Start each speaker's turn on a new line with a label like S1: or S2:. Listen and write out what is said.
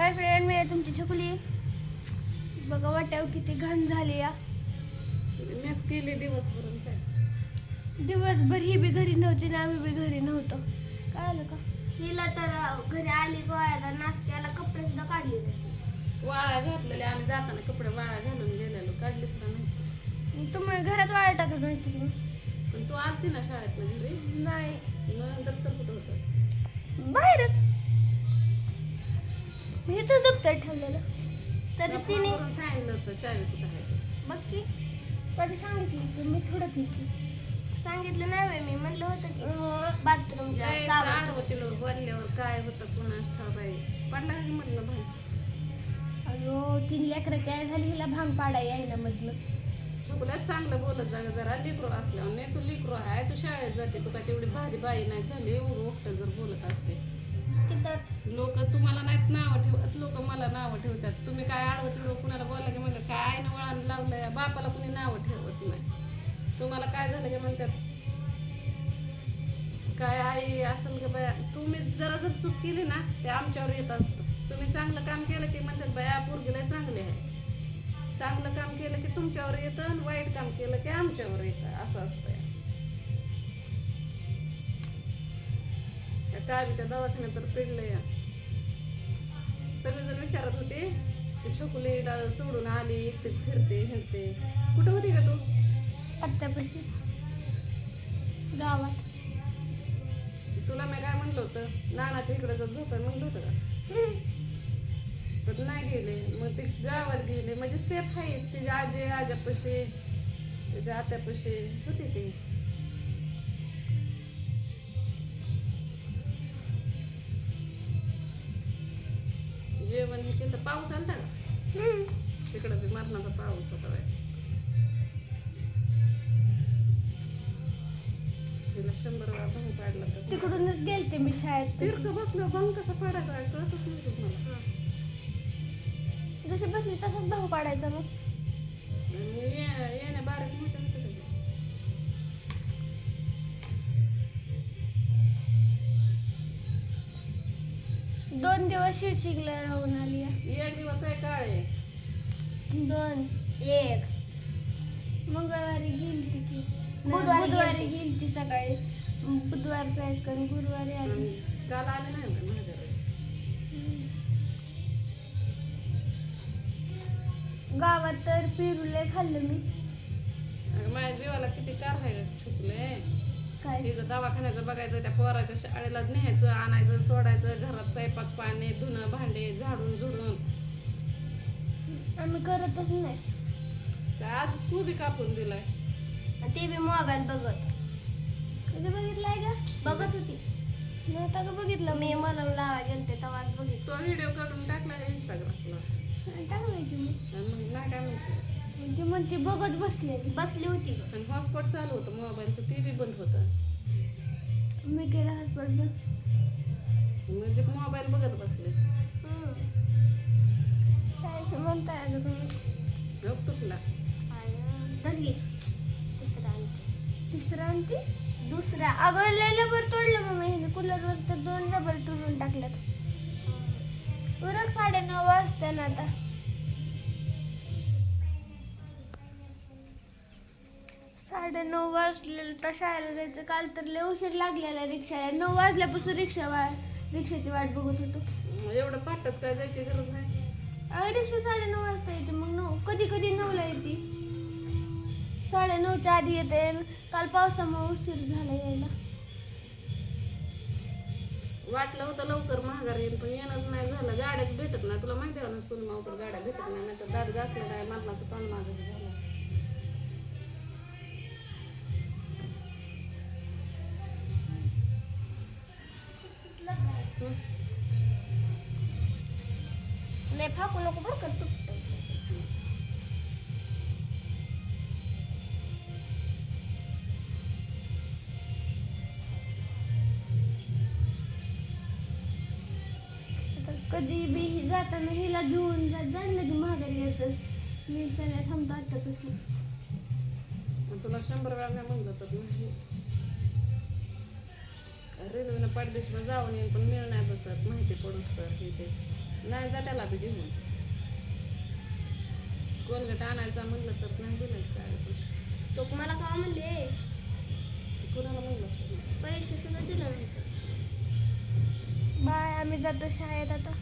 S1: Hi friend मी आहे तुमची छकुली. बघा वाट्यावर किती घाण झाली या.
S2: मॅच केली दिवसभरून काय?
S1: दिवसभर ही बी घरी नव्हती ना आम्ही बी घरी नव्हतो. काय आलं का? हिला तर घरी आली गोळ्याला नाश्त्याला कपडे सुद्धा काढले नाही
S2: वाळा घातलेले आम्ही जाताना कपडे वाळा घालून गेलेलो काढलीस का नाही
S1: तुम्ही घरात वाळ टाकत की
S2: पण तू आलती ना शाळेत घरी?
S1: नाही.
S2: मग दप्तर कुठं होतं?
S1: बाहेरच. मी तर दप्तर ठेवलेलं. तरी तिने
S2: सांगितलं होतं चावी कुठं आहे? ते.
S1: बघ की. कधी सांगितलं की मी सोडत की सांगितलं नाही बाई मी म्हणलं होतं की बाथरूमच्या
S2: लय आडवं तिला बोलल्यावर काय होतं कुणास ठाव बाई? पडला का मधलं भाई
S1: अयो तीन लेकरं काय झाली हिला भांग पाडा यायला मधलं.
S2: छोकल्यात चांगलं बोलत जागा जरा लिकरो असल्यावर. नाही तू लिकरो आहे तू शाळेत जाते तू काय तेवढी भारी बाई नाही झाली उगं उगटं जर बोलत असते. लोक नावं ठेवतात. तुम्ही काय आडवं तिडवं कुणाला बोलला की म्हणलं काय आईनं वळण लावलंय बापाला कुणी नावं ठेवत नाही. तुम्हाला काय झालं की म्हणतात काय आई असेल की बाया. तुम्ही जरा जर चूक केली ना ते आमच्यावर येत असतं. तुम्ही चांगलं काम केलं की म्हणतात बाया पोरगीला चांगले आहे. चांगलं काम केलं की तुमच्यावर येतं आणि वाईट काम केलं की आमच्यावर येतं असं असतंय. त्या कावीच्या दवाखान्यात तर पिडलं या सगळेजण विचारत होते छोकुलीला सोडून आली एकटीच फिरते हिंडते कुठं होती का तू?
S1: पत्त्यापाशी गावात.
S2: तुला मी काय म्हणलं होतं? नानाच्या इकडे जर झोपाय म्हणलं होतं का? पण नाही गेले. मग ते गावात गेले. म्हणजे सेफ आहे तिच्या आजी आजापाशी त्याच्या आत्यापाशी होती ती. जेवण हे केलं पाऊस आलता का? तिकडं बी मरणाचा पाऊस होता बाई. तिला शंभर वेळा भंग पाडला तर
S1: तिकडूनच गेलते मी शाळेत
S2: तीर्थ बसलो भंग कसा पाडायचा? कळतच नाही तुम्हाला
S1: जसे बसली तसाच भाऊ पाडायचा मग.
S2: येण्या बारीक मोठं होतं
S1: दोन दिवस शिरशिकला राहून आली आहे.
S2: एक दिवस आहे काळे.
S1: दोन एक. मंगळवारी गेलती की बुधवारी बुधवारी गेलती सकाळी. बुधवारचा एक आणि गुरुवारी आली.
S2: काल आले नाही ना माझ्याकडे
S1: गावात तर पिरुले खाल्लं मी.
S2: माझ्या जीवाला किती कार आहे चुकले तिचं दवाखान्याचं बघायचं त्या पोराच्या शाळेला न्यायचं आणायचं सोडायचं घरात स्वयंपाक पाणी धुणं भांडे झाडून झुडून.
S1: आम्ही करतच नाही.
S2: आज खूप कापून दिलाय.
S1: ते बी मोबाईल बघत. कधी बघितलाय का बघत होती. नव्हता का बघितलं. मी मला लावा गेलते तेव्हाच बघितलं.
S2: तो व्हिडिओ काढून टाकला इंस्टाग्रामला
S1: टाकलं की
S2: मग नाही काय म्हणते
S1: ती म्हणते बघत बसलेली. बसली होती
S2: आणि हॉटस्पॉट चालू होतं मोबाईलचं ते बी बंद होतं.
S1: मी केला हॉस्पिटल
S2: म्हणजे मोबाईल बघत बसले.
S1: काय म्हणताय अजून
S2: गप तुटला.
S1: धरली. तिसरा तिसरा आणते? दुसरा. अगं लय रबर तोडलं मग ह्याने कूलरवर तर दोन रबर तोडून टाकल्यात. उरक साडे नऊ वाजता ना आता. साडे नऊ वाजले तर शाळेला जायचं. काल तर लय उशीर लागलेला रिक्षाला नऊ वाजल्यापासून रिक्षा वा रिक्षाची वाट बघत होतो.
S2: एवढं पाठच काय जायची गरज नाही.
S1: अगं रिक्षा साडे नऊ वाजता येते. मग नऊ कधी कधी नऊला येते. साडे नऊच्या आधी येते काल पावसामुळे उशीर झाला यायला.
S2: वाटलं होतं लवकर महागार येईल पण येणंच नाही झालं. गाड्याच भेटत नाही. तुला माहिती आहे ना सोनमावकर गाड्या भेटत नाही. नाही तर दात घासलं नाही मरणाचं तण माझं झालं.
S1: लय फाकू नको बरं का तुटतं कधी बी हि जाताना हिला घेऊन जात जाणलं की माघारी येतच मी सगळ्या थांबतो आतापासून
S2: आणि तुला शंभर वेळा काय म्हणलं तर नाही रेल्वेनं पाडदेशीला जाऊन येईल पण मिळ नाही बसत माहिती पडून सर हे ते. नाही जा त्याला बी घेऊन. कोलगट आणायचा म्हणलं तर नाही दिलं काय पण.
S1: लोक मला का म्हणले?
S2: कुणाला म्हणलं?
S1: पैसे सुद्धा दिलं नाही बाय आम्ही जातो शाळेत आता.